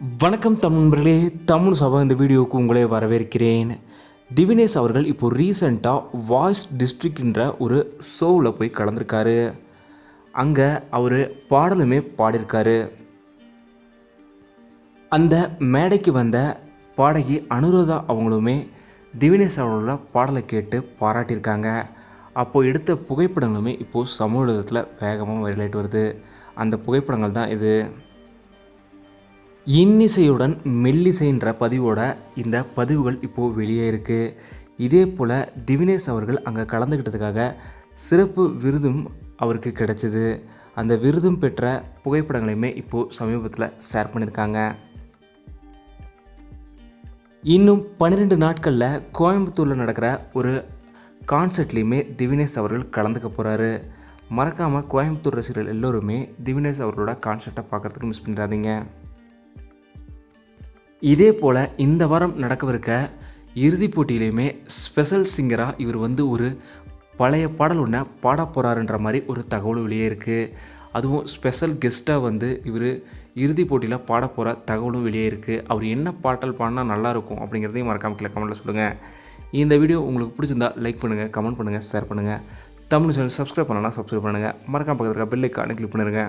வணக்கம் தமிழ்களே தமிழ் சபா இந்த வீடியோவுக்கு உங்களே வரவேற்கிறேன். திவினேஷ் அவர்கள் இப்போது ரீசண்டாக வாய்ஸ் டிஸ்ட்ரிக்ட்ன்ற ஒரு ஷோவில் போய் கலந்துருக்காரு. அங்கே அவர் பாடலுமே பாடியிருக்காரு. அந்த மேடைக்கு வந்த பாடகி அனுராதா அவங்களுமே திவினேஷ் அவர்களோட பாடலை கேட்டு பாராட்டியிருக்காங்க. அப்போது எடுத்த புகைப்படங்களுமே இப்போது சமூகத்தில் வேகமாக வரலாயிட்டு வருது. அந்த புகைப்படங்கள் தான் இது. இன்னிசையுடன் மெல்லிசைன்ற பதிவோட இந்த பதிவுகள் இப்போது வெளியே இருக்குது இதே போல் திவினேஷ் அவர்கள் அங்கே கலந்துக்கிட்டதுக்காக சிறப்பு விருதும் அவருக்கு கிடைச்சிது. அந்த விருதும் பெற்ற புகைப்படங்களையுமே இப்போது சமீபத்தில் ஷேர் பண்ணியிருக்காங்க. இன்னும் பன்னிரெண்டு நாட்களில் கோயம்புத்தூரில் நடக்கிற ஒரு கான்சர்ட்லேயுமே திவினேஷ் அவர்கள் கலந்துக்க போகிறாரு மறக்காமல் கோயம்புத்தூர் ரசிகர்கள் எல்லோருமே திவினேஷ் அவர்களோட கான்சர்ட்டை பார்க்குறதுக்கு மிஸ் பண்ணிடாதீங்க. இதே போல் இந்த வாரம் நடக்கவிருக்க இறுதிப் போட்டியிலையுமே ஸ்பெஷல் சிங்கராக இவர் வந்து ஒரு பழைய பாடல் ஒன்றை பாட போகிறாருன்ற மாதிரி ஒரு தகவல் வெளியே இருக்குது அதுவும் ஸ்பெஷல் கெஸ்ட்டாக வந்து இவர் இறுதிப் போட்டியில் பாட போகிற தகவலும் வெளியே இருக்குது அவர் என்ன பாட்டல் பாடினா நல்லாயிருக்கும் அப்படிங்கிறதையும் மறக்காம கீழே கமெண்ட்டில் சொல்லுங்கள் இந்த வீடியோ உங்களுக்கு பிடிச்சிருந்தா லைக் பண்ணுங்கள் கமெண்ட் பண்ணுங்கள் ஷேர் பண்ணுங்கள் தமிழ் சேனல் சப்ஸ்கிரைப் பண்ணலாம் சப்ஸ்கிரைப் பண்ணுங்கள் மறக்காம பக்கத்தில் இருக்க பெல் ஐக்கானை கிளிக் பண்ணிடுங்க